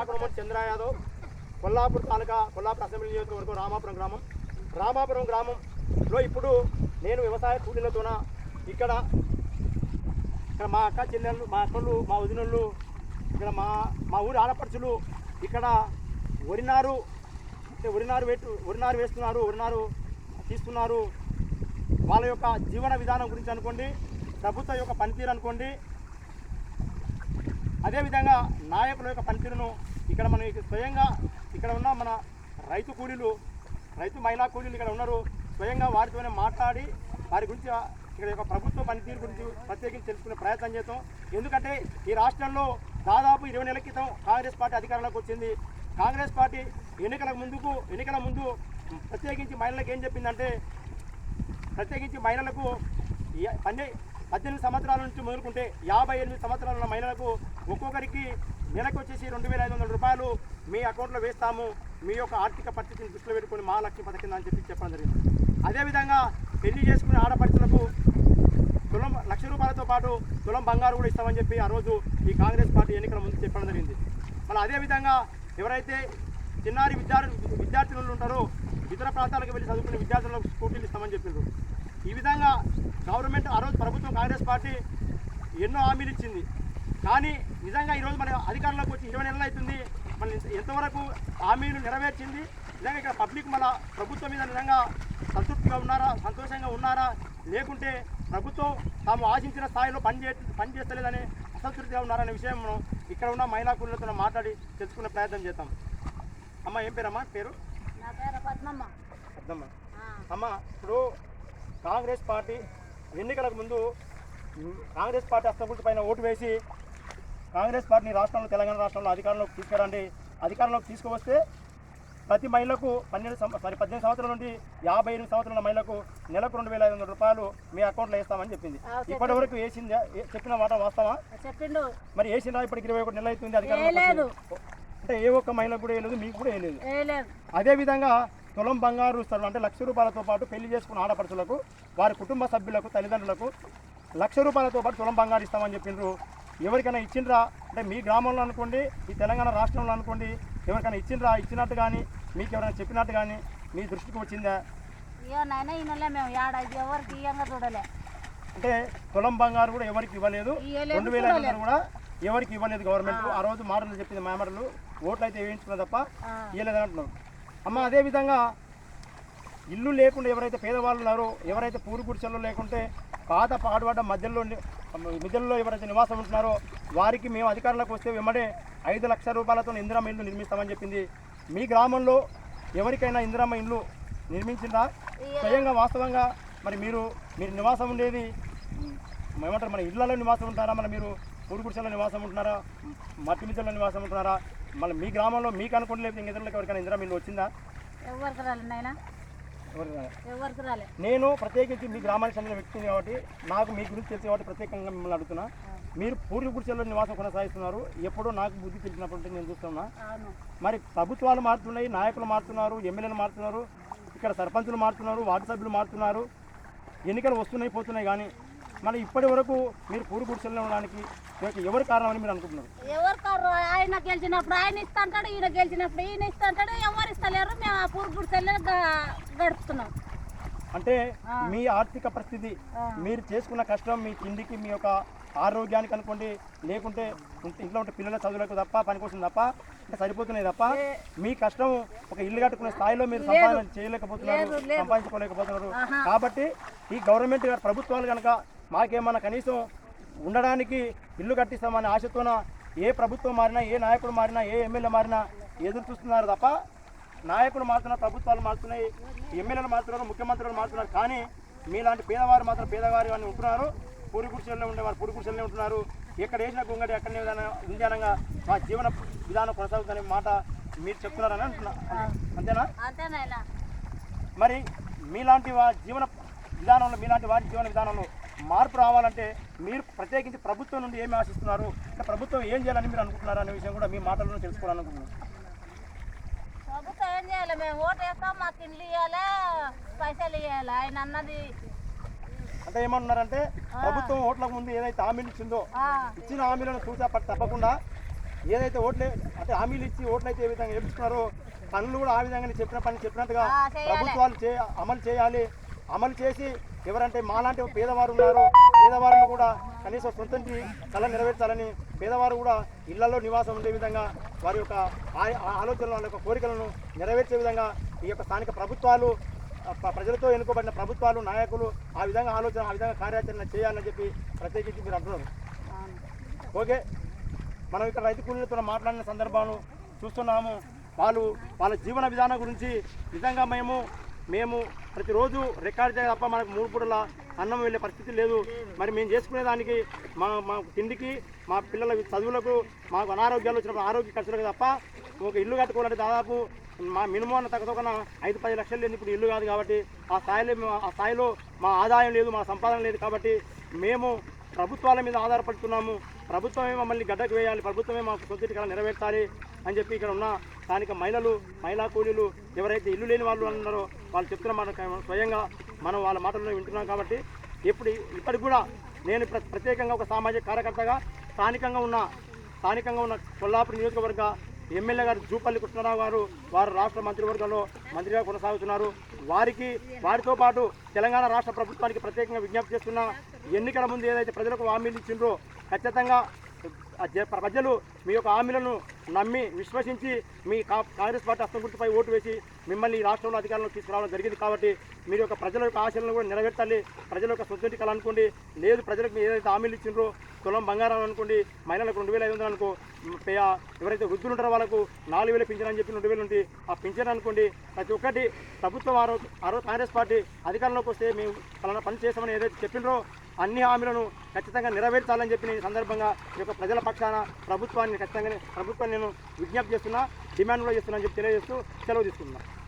ఆకునమూరి Chandra Yadav Kollapur taluka Kollapur assembly నియోజకవర్గం రామాపురం గ్రామం. రామాపురం గ్రామంలో ఇప్పుడు నేను వ్యవసాయ కూలీలతోన ఇక్కడ ఇక్కడ మా అక్క చెల్లెళ్ళు మా అక్కలు మా వదినళ్ళు ఇక్కడ మా మా ఊరి ఆడపడుచులు ఇక్కడ వరినారు అంటే వరినారు పెట్టు వరినారు వేస్తున్నారు వరినారు తీస్తున్నారు. వాళ్ళ యొక్క జీవన విధానం గురించి అనుకోండి ప్రభుత్వం యొక్క పనితీరు అనుకోండి అదేవిధంగా నాయకుల యొక్క పనితీరును ఇక్కడ మనం స్వయంగా ఇక్కడ ఉన్న మన రైతు కూలీలు రైతు మహిళా కూలీలు ఇక్కడ ఉన్నారు. స్వయంగా వారితోనే మాట్లాడి వారి గురించి ఇక్కడ యొక్క ప్రభుత్వ పనితీరు గురించి ప్రత్యేకించి తెలుసుకునే ప్రయత్నం చేద్దాం. ఎందుకంటే ఈ రాష్ట్రంలో దాదాపు ఇరవై నెలల క్రితం కాంగ్రెస్ పార్టీ అధికారంలోకి వచ్చింది. కాంగ్రెస్ పార్టీ ఎన్నికల ముందుకు ఎన్నికల ముందు ప్రత్యేకించి మహిళలకు ఏం చెప్పిందంటే ప్రత్యేకించి మహిళలకు పని పద్దెనిమిది సంవత్సరాల నుంచి మొదలుకుంటే యాభై ఎనిమిది సంవత్సరాల ఉన్న మహిళలకు ఒక్కొక్కరికి నెలకు వచ్చేసి రెండు వేల ఐదు వందల రూపాయలు మీ అకౌంట్లో వేస్తాము. మీ యొక్క ఆర్థిక పరిస్థితిని దృష్టిలో పెట్టుకొని మహాలక్ష్మి పథకం అని చెప్పి చెప్పడం జరిగింది. అదేవిధంగా పెళ్ళి చేసుకునే ఆడపడుచులకు తులం లక్ష రూపాయలతో పాటు తులం బంగారు కూడా ఇస్తామని చెప్పి ఆ రోజు ఈ కాంగ్రెస్ పార్టీ ఎన్నికల ముందు చెప్పడం జరిగింది. మళ్ళీ అదేవిధంగా ఎవరైతే చిన్నారి విద్యార్థి విద్యార్థులు ఉంటారో ఇతర ప్రాంతాలకు వెళ్ళి చదువుకునే విద్యార్థులకు స్కూటీలు ఇస్తామని చెప్పారు ఈ విధంగా గవర్నమెంట్ ఆ రోజు ప్రభుత్వం కాంగ్రెస్ పార్టీ ఎన్నో హామీలు ఇచ్చింది. కానీ నిజంగా ఈరోజు మన అధికారంలోకి వచ్చి ఇరవై నెలలు అవుతుంది. మన ఎంతవరకు హామీలు నెరవేర్చింది? నిజంగా ఇక్కడ పబ్లిక్ మన ప్రభుత్వం మీద నిజంగా సంతృప్తిగా ఉన్నారా? సంతోషంగా ఉన్నారా? లేకుంటే ప్రభుత్వం తాము ఆశించిన స్థాయిలో పని చే పని చేస్తలేదని అసంతృప్తిగా ఉన్నారనే విషయం మనం ఇక్కడ ఉన్న మహిళా కూలీలతో మాట్లాడి తెలుసుకునే ప్రయత్నం చేద్దాం. అమ్మ ఏం పేరమ్మా? పేరు? పద్మమ్మ. అమ్మ ఇప్పుడు కాంగ్రెస్ పార్టీ ఎన్నికలకు ముందు కాంగ్రెస్ పార్టీ అస్తపుల్స్ పైన ఓటు వేసి కాంగ్రెస్ పార్టీని రాష్ట్రంలో తెలంగాణ రాష్ట్రంలో అధికారంలోకి తీసుకురండి. అధికారంలోకి తీసుకువస్తే ప్రతి మహిళకు పన్నెండు సం- సారీ పద్దెనిమిది సంవత్సరాల నుండి యాభై ఎనిమిది సంవత్సరాల మహిళకు నెలకు రెండు వేల ఐదు వందల రూపాయలు మీ అకౌంట్లో వేస్తామని చెప్పింది. ఇప్పటి వరకు వేసిందా? చెప్పిన మాట వాస్తవా? చెప్పిండు. మరి వేసిందా? ఇప్పటికి ఇరవై ఒకటి నెలలు అవుతుంది. వచ్చి. అంటే ఏ ఒక్క మహిళకు కూడా వేయలేదు మీకు కూడా వేయలేదు. వేయలేదు. అదేవిధంగా తులం బంగారు ఇస్తారు. అంటే లక్ష రూపాయలతో పాటు పెళ్ళి చేసుకున్న ఆడపడుచులకు వారి కుటుంబ సభ్యులకు తల్లిదండ్రులకు లక్ష రూపాయలతో పాటు తులం బంగారు ఇస్తామని చెప్పిండ్రు ఎవరికైనా ఇచ్చిండ్రా? అంటే మీ గ్రామంలో అనుకోండి ఈ తెలంగాణ రాష్ట్రంలో అనుకోండి ఎవరికైనా ఇచ్చిండ్రా? ఇచ్చినట్టు కానీ మీకు ఎవరైనా చెప్పినట్టు కానీ మీ దృష్టికి వచ్చిందా? ఇక నాయన ఈయనలే మేము ఏడ ఇది ఎవరికి ఇయ్యంగా చూడలే. అంటే తులం బంగారు కూడా ఎవరికి ఇవ్వలేదు. రెండు వేల ఐదు కూడా ఎవరికి ఇవ్వలేదు గవర్నమెంట్. ఆ. రోజు మాటలు చెప్పింది మామడలు ఓట్లు అయితే వేయించుకున్నా తప్ప. ఇవ్వలేదని అంటున్నారు అమ్మ అదేవిధంగా ఇల్లు లేకుండా ఎవరైతే పేదవాళ్ళు ఉన్నారో ఎవరైతే పూరు గుడిసెల్లో లేకుంటే పాత పాడుబడ్డ మధ్యలో మిద్దెల్లో ఎవరైతే నివాసం ఉంటున్నారో వారికి మేము అధికారులకు వస్తే వెంబడే ఐదు లక్షల రూపాయలతో ఇందిరమ్మ ఇల్లు నిర్మిస్తామని చెప్పింది. మీ గ్రామంలో ఎవరికైనా ఇందిరమ్మ ఇల్లు నిర్మించిందా? స్వయంగా వాస్తవంగా మరి మీరు మీరు నివాసం ఉండేది ఏమంటారు మన ఇళ్ళలో నివాసం ఉంటారా? మన మీరు పూరు గుడిసెల్లో నివాసం ఉంటున్నారా? మట్టి మిద్దెల్లో నివాసం ఉంటున్నారా? మళ్ళీ మీ గ్రామంలో మీకు అనుకోండి లేకపోతే ఎవరికైనా ఇందిరా ఇల్లు వచ్చిందా? ఎవరికి రాలే నాయన. ఎవరికి రాలే? ఎవరికి రాలే. నేను ప్రత్యేకించి మీ గ్రామానికి చెందిన వ్యక్తిని కాబట్టి నాకు మీ గురించి తెలిసి కాబట్టి ప్రత్యేకంగా మిమ్మల్ని అడుగుతున్నా. మీరు పూర్వ గుడిసెల్లో నివాసం కొనసాగిస్తున్నారు. ఎప్పుడో నాకు బుద్ధి తెలిసినప్పటి నుంచి నేను చూస్తున్నా. మరి ప్రభుత్వాలు మారుతున్నాయి నాయకులు మారుతున్నారు ఎమ్మెల్యేలు మారుతున్నారు ఇక్కడ సర్పంచులు మారుతున్నారు వార్డు సభ్యులు మారుతున్నారు. ఎన్నికలు వస్తున్నాయి పోతున్నాయి కానీ మరి ఇప్పటి వరకు మీరు పూరు గుడిసెల్లో ఉండడానికి ఎవరు కారణమని మీరు అనుకుంటున్నారు? ఎవరు కారు ఆయన గెలిచినప్పుడు ఆయన ఇస్తాంటాడు ఈయన గెలిచినప్పుడు ఈయన ఇస్తాంటాడు ఎవరు ఇస్తలేరు మేము ఆ పూర్ గుడిసెల్లే గడుపుతున్నాం. అంటే మీ ఆర్థిక పరిస్థితి. మీరు చేసుకున్న కష్టం మీ తిండికి మీ యొక్క ఆరోగ్యానికి అనుకోండి లేకుంటే ఇంట్లో ఉంటే పిల్లల చదువులకు తప్ప పని కోసం తప్ప అంటే సరిపోతున్నాయి తప్ప మీ కష్టం ఒక ఇల్లు కట్టుకునే స్థాయిలో మీరు సంపాదన చేయలేకపోతున్నారు. సంపాదించుకోలేకపోతున్నారు. కాబట్టి ఈ గవర్నమెంట్ ప్రభుత్వాలు కనుక మాకేమన్నా కనీసం ఉండడానికి ఇల్లు కట్టిస్తామనే ఆశతోన ఏ ప్రభుత్వం మారినా ఏ నాయకుడు మారినా ఏ ఎమ్మెల్యే మారినా ఎదురు చూస్తున్నారు తప్ప నాయకులు మారుతున్నారు ప్రభుత్వాలు మారుతున్నాయి ఎమ్మెల్యేలు మారుతున్నారు ముఖ్యమంత్రులు మారుతున్నారు. కానీ మీలాంటి పేదవారు మాత్రం పేదవారు అని ఉంటున్నారు. పూరి గుడిసెల్లో ఉండేవారు పూరి గుడిసెల్లో ఉంటున్నారు. ఎక్కడ వేసిన గుంగడి అక్కడనే విధానం విధానంగా మా జీవన విధానం కొనసాగుతుందనే మాట మీరు చెప్తున్నారని అంటున్నా. అంతేనా? మరి మీలాంటి వా జీవన విధానంలో మీలాంటి వారి జీవన విధానంలో మార్పు రావాలంటే మీరు ప్రత్యేకించి ప్రభుత్వం నుండి ఏమి ఆశిస్తున్నారు? అంటే ప్రభుత్వం ఏం చేయాలని మీరు అనుకుంటున్నారు అనే విషయం కూడా మీ మాటల్లో తెలుసుకోవాలనుకుంటున్నాను. ప్రభుత్వం ఏం చేయాలి? మేము ఓటు వేస్తాం మాకు ఇండ్లు ఇవ్వాలి పైసలు ఇవ్వాలి ఆయన అన్నది. అంటే ఏమంటున్నారంటే ప్రభుత్వం ఓట్లకు ముందు ఏదైతే హామీలు ఇచ్చిందో ఇచ్చిన హామీలను చూసా తప్పకుండా ఏదైతే ఓట్లే అంటే హామీలు ఇచ్చి ఓట్లు అయితే ఏ విధంగా వేపిస్తున్నారో పనులు కూడా ఆ విధంగా చెప్పిన పని చెప్పినట్టుగా. ప్రభుత్వాలు చే అమలు చేయాలి. అమలు చేసి ఎవరంటే మాలాంటి పేదవారు ఉన్నారు పేదవారిని కూడా కనీసం సొంత కళ నెరవేర్చాలని పేదవారు కూడా ఇళ్ళలో నివాసం ఉండే విధంగా వారి యొక్క ఆ ఆలోచనలు వాళ్ళ యొక్క కోరికలను నెరవేర్చే విధంగా ఈ యొక్క స్థానిక ప్రభుత్వాలు ప్ర- ప్రజలతో ఎన్నుకోబడిన ప్రభుత్వాలు నాయకులు ఆ విధంగా ఆలోచన ఆ విధంగా కార్యాచరణ చేయాలని చెప్పి ప్రత్యేకించి మీరు అంటున్నారు. ఓకే. మనం ఇక్కడ రైతు కూలీలతో మాట్లాడిన సందర్భాలు చూస్తున్నాము. వాళ్ళు వాళ్ళ జీవన విధానం గురించి నిజంగా మేము మేము ప్రతిరోజు రికార్డ్ చేయాలి తప్ప మనకు మూడు పూటల అన్నం వెళ్ళే పరిస్థితి లేదు. మరి మేము చేసుకునే దానికి మా మా తిండికి మా పిల్లల చదువులకు మాకు అనారోగ్యాలు వచ్చినప్పుడు ఆరోగ్య ఖర్చులకు తప్ప ఒక ఇల్లు కట్టుకోవాలంటే దాదాపు మా మినిమం అన్న తగ్గ ఐదు పది లక్షలు లేదు ఇప్పుడు ఇల్లు కాదు కాబట్టి ఆ స్థాయిలో ఆ స్థాయిలో మా ఆదాయం లేదు మా సంపాదన లేదు కాబట్టి మేము ప్రభుత్వాల మీద ఆధారపడుతున్నాము. ప్రభుత్వమే మమ్మల్ని గడ్డకు వేయాలి ప్రభుత్వమే మాకు సొంతటి కళ నెరవేర్చాలి అని చెప్పి ఇక్కడ ఉన్న స్థానిక మహిళలు మహిళా కూలీలు ఎవరైతే ఇల్లు లేని వాళ్ళు ఉన్నారో వాళ్ళు చెప్తున్న మాట స్వయంగా మనం వాళ్ళ మాటల్లో వింటున్నాం కాబట్టి ఇప్పుడు ఇప్పటికి కూడా నేను ప్ర- ప్రత్యేకంగా ఒక సామాజిక కార్యకర్తగా స్థానికంగా ఉన్న స్థానికంగా ఉన్న కొల్లాపురం నియోజకవర్గ ఎమ్మెల్యే గారు జూపల్లి కృష్ణారావు గారు వారు రాష్ట్ర మంత్రివర్గంలో మంత్రిగా కొనసాగుతున్నారు. వారికి వారితో పాటు తెలంగాణ రాష్ట్ర ప్రభుత్వానికి ప్రత్యేకంగా విజ్ఞప్తి చేస్తున్న ఎన్నికల ముందు ఏదైతే ప్రజలకు హామీలు ఇచ్చిండ్రో ఖచ్చితంగా ప్రజలు మీ యొక్క హామీలను నమ్మి విశ్వసించి మీ కా- కాంగ్రెస్ పార్టీ అస్తం గుర్తుపై ఓటు వేసి మిమ్మల్ని ఈ రాష్ట్రంలో అధికారంలో తీసుకురావడం జరిగింది కాబట్టి మీరు యొక్క ప్రజల యొక్క ఆశలను కూడా నెరవేర్చాలి. ప్రజల యొక్క సొసైటీ కళ అనుకోండి. లేదు ప్రజలకు మీరు ఏదైతే హామీలు ఇచ్చిండ్రో తులం బంగారం అనుకోండి మహిళలకు రెండు వేల ఐదు వందలు అనుకో ఎవరైతే వృద్ధులు ఉంటారో వాళ్ళకు నాలుగు వేలు పింఛన్ అని చెప్పి రెండు వేలు ఉంది ఆ పింఛన్ అనుకోండి. ప్రతి ఒక్కటి ప్రభుత్వం ఆ రోజు కాంగ్రెస్ పార్టీ అధికారంలోకి వస్తే మేము పలానా పని చేస్తామని ఏదైతే చెప్పిండ్రో అన్ని హామీలను ఖచ్చితంగా నెరవేర్చాలని చెప్పి నేను ఈ సందర్భంగా ఈ యొక్క ప్రజల పక్షాన ప్రభుత్వాన్ని ఖచ్చితంగా ప్రభుత్వాన్ని నేను విజ్ఞప్తి చేస్తున్నా డిమాండ్ కూడా చేస్తున్నా అని చెప్పి తెలియజేస్తూ సెలవు తీసుకుంటున్నాను